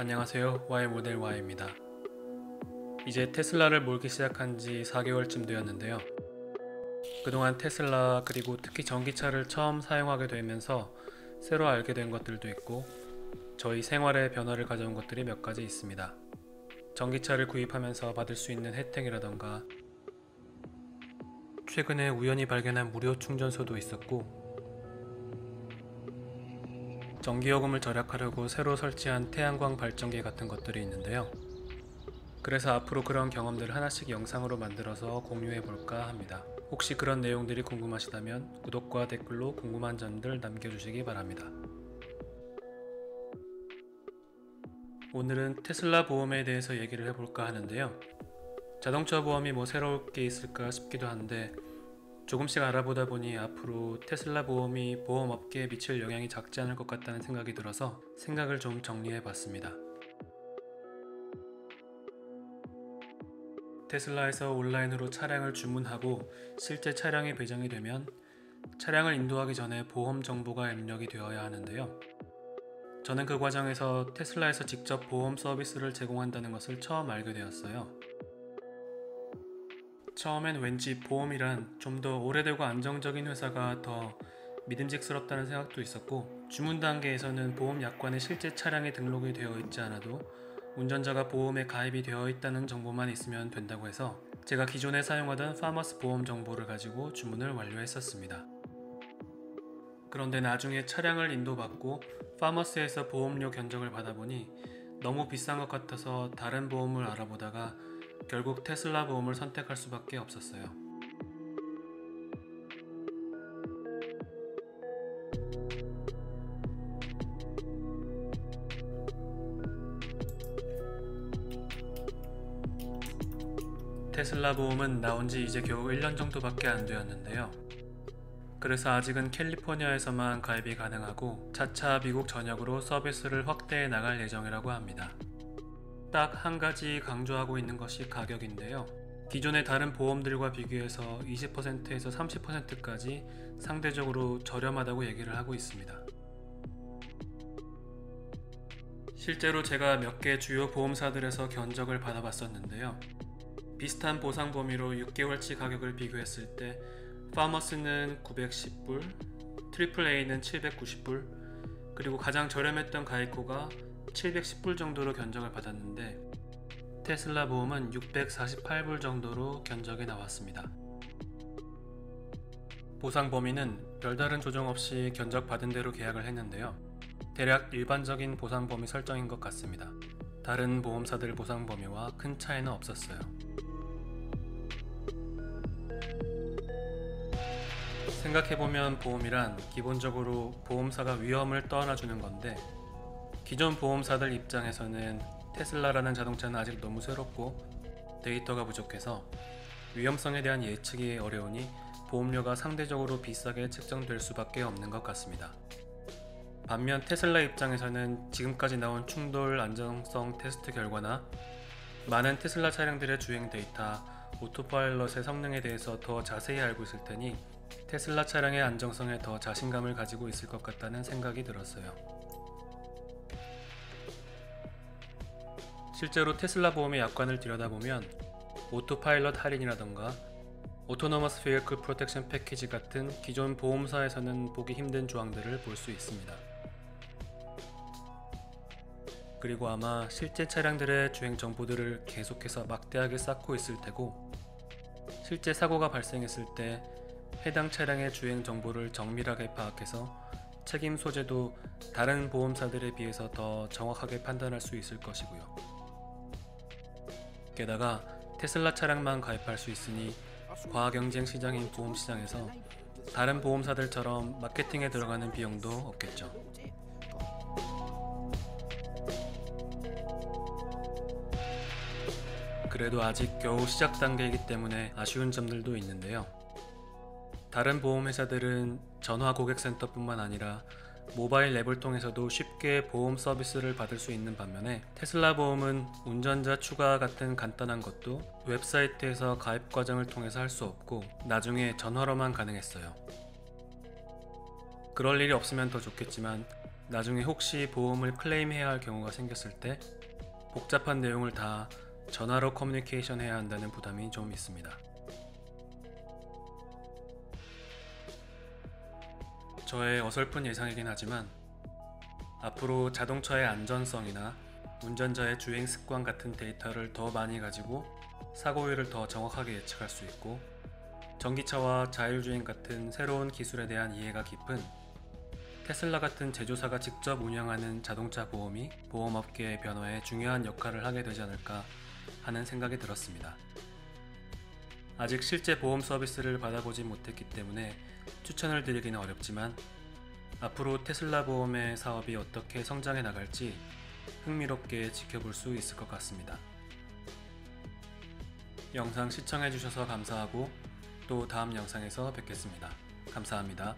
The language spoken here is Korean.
안녕하세요. Y 모델 Y입니다. 이제 테슬라를 몰기 시작한 지 4개월쯤 되었는데요. 그동안 테슬라 그리고 특히 전기차를 처음 사용하게 되면서 새로 알게 된 것들도 있고 저희 생활에 변화를 가져온 것들이 몇 가지 있습니다. 전기차를 구입하면서 받을 수 있는 혜택이라던가 최근에 우연히 발견한 무료 충전소도 있었고 전기요금을 절약하려고 새로 설치한 태양광 발전기 같은 것들이 있는데요. 그래서 앞으로 그런 경험들을 하나씩 영상으로 만들어서 공유해 볼까 합니다. 혹시 그런 내용들이 궁금하시다면 구독과 댓글로 궁금한 점들 남겨주시기 바랍니다. 오늘은 테슬라 보험에 대해서 얘기를 해볼까 하는데요. 자동차 보험이 뭐 새로울 게 있을까 싶기도 한데 조금씩 알아보다 보니 앞으로 테슬라 보험이 보험업계에 미칠 영향이 작지 않을 것 같다는 생각이 들어서 생각을 좀 정리해 봤습니다. 테슬라에서 온라인으로 차량을 주문하고 실제 차량이 배정이 되면 차량을 인도하기 전에 보험 정보가 입력이 되어야 하는데요. 저는 그 과정에서 테슬라에서 직접 보험 서비스를 제공한다는 것을 처음 알게 되었어요. 처음엔 왠지 보험이란 좀 더 오래되고 안정적인 회사가 더 믿음직스럽다는 생각도 있었고 주문 단계에서는 보험 약관에 실제 차량이 등록이 되어 있지 않아도 운전자가 보험에 가입이 되어 있다는 정보만 있으면 된다고 해서 제가 기존에 사용하던 파머스 보험 정보를 가지고 주문을 완료했었습니다. 그런데 나중에 차량을 인도받고 파머스에서 보험료 견적을 받아보니 너무 비싼 것 같아서 다른 보험을 알아보다가 결국 테슬라 보험을 선택할 수밖에 없었어요. 테슬라 보험은 나온 지 이제 겨우 1년 정도밖에 안 되었는데요. 그래서 아직은 캘리포니아에서만 가입이 가능하고 차차 미국 전역으로 서비스를 확대해 나갈 예정이라고 합니다. 딱 한 가지 강조하고 있는 것이 가격인데요. 기존의 다른 보험들과 비교해서 20%에서 30%까지 상대적으로 저렴하다고 얘기를 하고 있습니다. 실제로 제가 몇 개 주요 보험사들에서 견적을 받아봤었는데요. 비슷한 보상 범위로 6개월치 가격을 비교했을 때 파머스는 910불, 트리플 A는 790불, 그리고 가장 저렴했던 가이코가 710불 정도로 견적을 받았는데 테슬라 보험은 648불 정도로 견적이 나왔습니다. 보상 범위는 별다른 조정 없이 견적 받은 대로 계약을 했는데요. 대략 일반적인 보상 범위 설정인 것 같습니다. 다른 보험사들 보상 범위와 큰 차이는 없었어요. 생각해보면 보험이란 기본적으로 보험사가 위험을 떠안아주는 건데 기존 보험사들 입장에서는 테슬라라는 자동차는 아직 너무 새롭고 데이터가 부족해서 위험성에 대한 예측이 어려우니 보험료가 상대적으로 비싸게 책정될 수밖에 없는 것 같습니다. 반면 테슬라 입장에서는 지금까지 나온 충돌 안정성 테스트 결과나 많은 테슬라 차량들의 주행 데이터, 오토파일럿의 성능에 대해서 더 자세히 알고 있을 테니 테슬라 차량의 안정성에 더 자신감을 가지고 있을 것 같다는 생각이 들었어요. 실제로 테슬라 보험의 약관을 들여다보면 오토파일럿 할인이라던가 오토노머스 베이클 프로텍션 패키지 같은 기존 보험사에서는 보기 힘든 조항들을 볼 수 있습니다. 그리고 아마 실제 차량들의 주행 정보들을 계속해서 막대하게 쌓고 있을 테고 실제 사고가 발생했을 때 해당 차량의 주행 정보를 정밀하게 파악해서 책임 소재도 다른 보험사들에 비해서 더 정확하게 판단할 수 있을 것이고요. 게다가 테슬라 차량만 가입할 수 있으니 과경쟁 시장인 보험 시장에서 다른 보험사들처럼 마케팅에 들어가는 비용도 없겠죠. 그래도 아직 겨우 시작 단계이기 때문에 아쉬운 점들도 있는데요. 다른 보험회사들은 전화 고객센터뿐만 아니라 모바일 앱을 통해서도 쉽게 보험 서비스를 받을 수 있는 반면에 테슬라 보험은 운전자 추가 같은 간단한 것도 웹사이트에서 가입 과정을 통해서 할 수 없고 나중에 전화로만 가능했어요. 그럴 일이 없으면 더 좋겠지만 나중에 혹시 보험을 클레임해야 할 경우가 생겼을 때 복잡한 내용을 다 전화로 커뮤니케이션 해야 한다는 부담이 좀 있습니다. 저의 어설픈 예상이긴 하지만 앞으로 자동차의 안전성이나 운전자의 주행 습관 같은 데이터를 더 많이 가지고 사고율을 더 정확하게 예측할 수 있고 전기차와 자율주행 같은 새로운 기술에 대한 이해가 깊은 테슬라 같은 제조사가 직접 운영하는 자동차 보험이 보험업계의 변화에 중요한 역할을 하게 되지 않을까 하는 생각이 들었습니다. 아직 실제 보험 서비스를 받아보지 못했기 때문에 추천을 드리기는 어렵지만 앞으로 테슬라 보험의 사업이 어떻게 성장해 나갈지 흥미롭게 지켜볼 수 있을 것 같습니다. 영상 시청해주셔서 감사하고 또 다음 영상에서 뵙겠습니다. 감사합니다.